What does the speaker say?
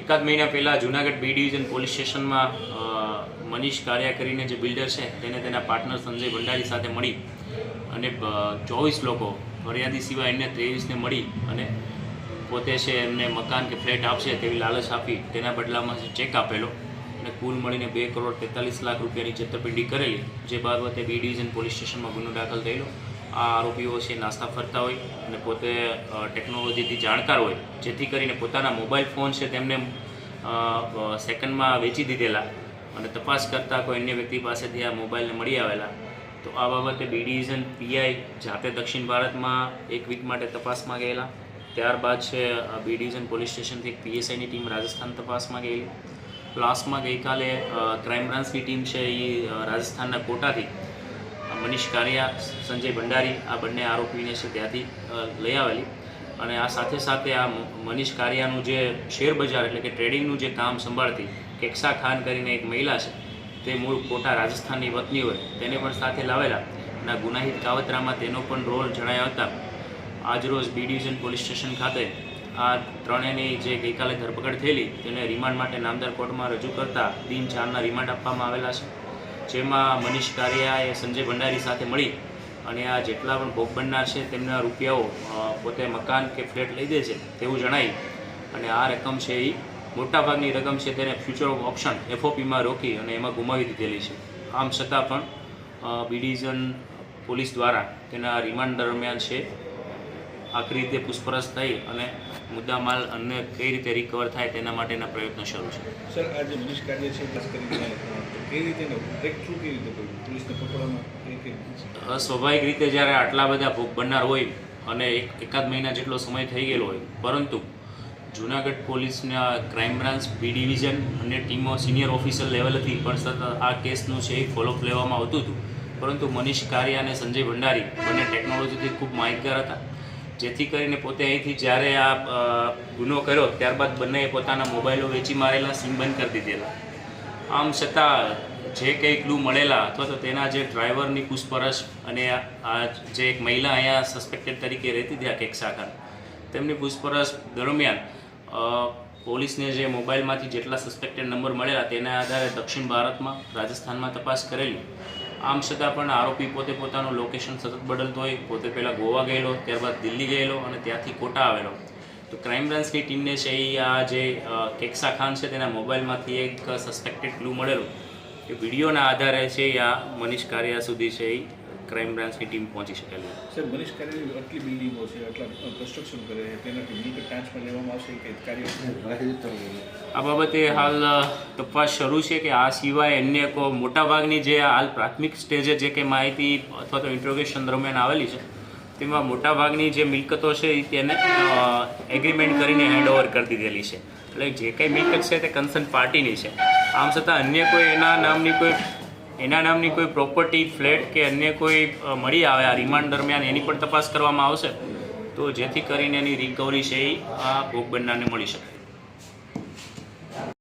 એકાદ મહિના પહેલાં જુનાગઢ બી ડિવિઝન પોલીસ સ્ટેશનમાં મનીષ કાર્યા કરીને જે બિલ્ડર છે, તેને તેના પાર્ટનર સંજય ભંડારી સાથે મળી અને ચોવીસ લોકો ફરિયાદી સિવાય એમને ત્રેવીસને મળી અને પોતે છે એમને મકાન કે ફ્લેટ આપશે તેવી લાલચ આપી તેના બદલામાં ચેક આપેલો અને કુલ મળીને બે કરોડ તેતાલીસ લાખ રૂપિયાની છેતરપિંડી કરેલી, જે બાબતે બી ડિવિઝન પોલીસ સ્ટેશનમાં ગુનો દાખલ થયેલો આ આરોપીઓ છે, નાસ્તા ફરતા હોય અને પોતે ટેકનોલોજીથી જાણકાર હોય, જેથી કરીને પોતાના મોબાઈલ ફોન છે તેમને સેકન્ડમાં વેચી દીધેલા અને તપાસ કરતાં કોઈ અન્ય વ્યક્તિ પાસેથી આ મોબાઈલને મળી આવેલા. તો આ બાબતે બી ડિવિઝન પીઆઈ જાતે દક્ષિણ ભારતમાં એક વીક માટે તપાસમાં ગયેલા ત્યારબાદ છે બી ડિવિઝન પોલીસ સ્ટેશનથી એક પીએસઆઈની ટીમ રાજસ્થાન તપાસમાં ગયેલી લાસ્ટમાં ગઈકાલે ક્રાઇમ બ્રાન્ચની ટીમ છે એ રાજસ્થાનના કોટાથી મનીષ કારિયા, સંજય ભંડારી આ બંને આરોપીને છે ત્યાંથી લઈ આવેલી. અને આ સાથે સાથે આ મનીષ કારિયાનું જે શેર બજાર એટલે કે ટ્રેડિંગનું જે કામ સંભાળતી કેક્સા ખાન કરીને એક મહિલા છે, તે મૂળ કોટા રાજસ્થાનની વતની હોય, તેને પણ સાથે લાવેલા. અને ગુનાહિત કાવતરામાં તેનો પણ રોલ જણાયા હતા. આજરોજ બી ડિવિઝન પોલીસ સ્ટેશન ખાતે આ ત્રણેયની જે ગઈકાલે ધરપકડ થયેલી, તેને રિમાન્ડ માટે નામદાર કોર્ટમાં રજૂ કરતા દિન ચારના રિમાન્ડ આપવામાં આવેલા છે. જેમાં મનીષ કારિયાએ સંજય ભંડારી સાથે મળી અને આ જેટલા પણ ભોગ બનનાર છે તેમના રૂપિયાઓ પોતે મકાન કે ફ્લેટ લઈ દે છે તેવું જણાય. અને આ રકમ છે એ મોટાભાગની રકમ છે તેને ફ્યુચર ઓફ ઓપ્શન એફઓપીમાં રોકી અને એમાં ગુમાવી દીધેલી છે. આમ છતાં પણ બી પોલીસ દ્વારા તેના રિમાન્ડ દરમિયાન છે આખરી રીતે પૂછપરછ થઈ અને મુદ્દામાલ અન્ય કઈ રીતે રિકવર થાય તેના માટેના પ્રયત્નો શરૂ છે. સર આ જે પોલીસ કાર્ય છે ખાસ કરીને કઈ રીતે કેવી પોલીસને પકડવામાં સ્વાભાવિક રીતે જ્યારે આટલા બધા ભોગ બનનાર હોય અને એક એકાદ મહિના જેટલો સમય થઈ ગયેલો હોય પરંતુ જુનાગઢ પોલીસના ક્રાઇમ બ્રાન્ચ બી ડિવિઝન અને ટીમો સિનિયર ઓફિસર લેવલથી પણ સતત આ કેસનું છે એ ફોલોઅપ લેવામાં આવતું હતું. પરંતુ મનીષ કારિયા અને સંજય ભંડારી બંને ટેકનોલોજીથી ખૂબ માહિતગાર હતા. જેથી કરીને પોતે અહીંથી જ્યારે આ ગુનો કર્યો, ત્યારબાદ બંનેએ પોતાના મોબાઈલો વેચી મારેલા, સિમ બંધ કરી દીધેલા. આમ છતાં, જે કંઈ ક્લુ મળેલા અથવા તો તેના જે ડ્રાઈવરની પૂછપરછ અને આ જે એક મહિલા અહીંયા સસ્પેક્ટેડ તરીકે રહેતી હતી, આ કેક શાખા તેમની પૂછપરછ દરમિયાન પોલીસને જે મોબાઈલમાંથી જેટલા સસ્પેક્ટેડ નંબર મળેલા, તેના આધારે દક્ષિણ ભારતમાં, રાજસ્થાનમાં તપાસ કરેલી. આમ છતાં પણ આરોપી પોતે પોતાનું લોકેશન સતત બદલતો હોય. પોતે પહેલાં ગોવા ગયેલો, ત્યારબાદ દિલ્હી ગયેલો અને ત્યાંથી કોટા આવેલો. તો ક્રાઇમ બ્રાન્ચની ટીમને છે એ આ જે કેક્સા ખાન છે તેના મોબાઈલમાંથી એક સસ્પેક્ટેડ ક્લૂ મળેલું. કે વિડીયોના આધારે છે યા આ મનીષ કારિયા સુધી છે એ ક્રાઇમ બ્રાન્ચની ટીમ પહોંચી શકેલી. સર મનીષ કારિયા આટલી બિલ્ડિંગો છે આટલા કન્સ્ટ્રક્શન કરે છે તેનાથી મિલકત ટાંચમાં લેવામાં આવશે કે કાર્ય? આ બાબતે હાલ તપાસ શરૂ છે કે આ સિવાય અન્ય કો મોટાભાગની જે હાલ પ્રાથમિક સ્ટેજે જે કંઈ માહિતી અથવા તો ઇન્ટ્રોગેશન દરમિયાન આવેલી છે તેમાં મોટાભાગની જે મિલકતો છે એ તેને એગ્રીમેન્ટ કરીને હેન્ડઓવર કરી દીધેલી છે. એટલે જે કંઈ મિલકત છે તે કન્સર્ન પાર્ટીની છે. આમ છતાં અન્ય કોઈ એના નામની કોઈ એના નામની કોઈ પ્રોપર્ટી ફ્લેટ કે અન્ય કોઈ મળી આવે આ રિમાન્ડ દરમિયાન, એની પણ તપાસ કરવામાં આવશે. તો જેથી કરીને એની રિકવરી છે એ આ ભોગ બનનારને મળી શકે.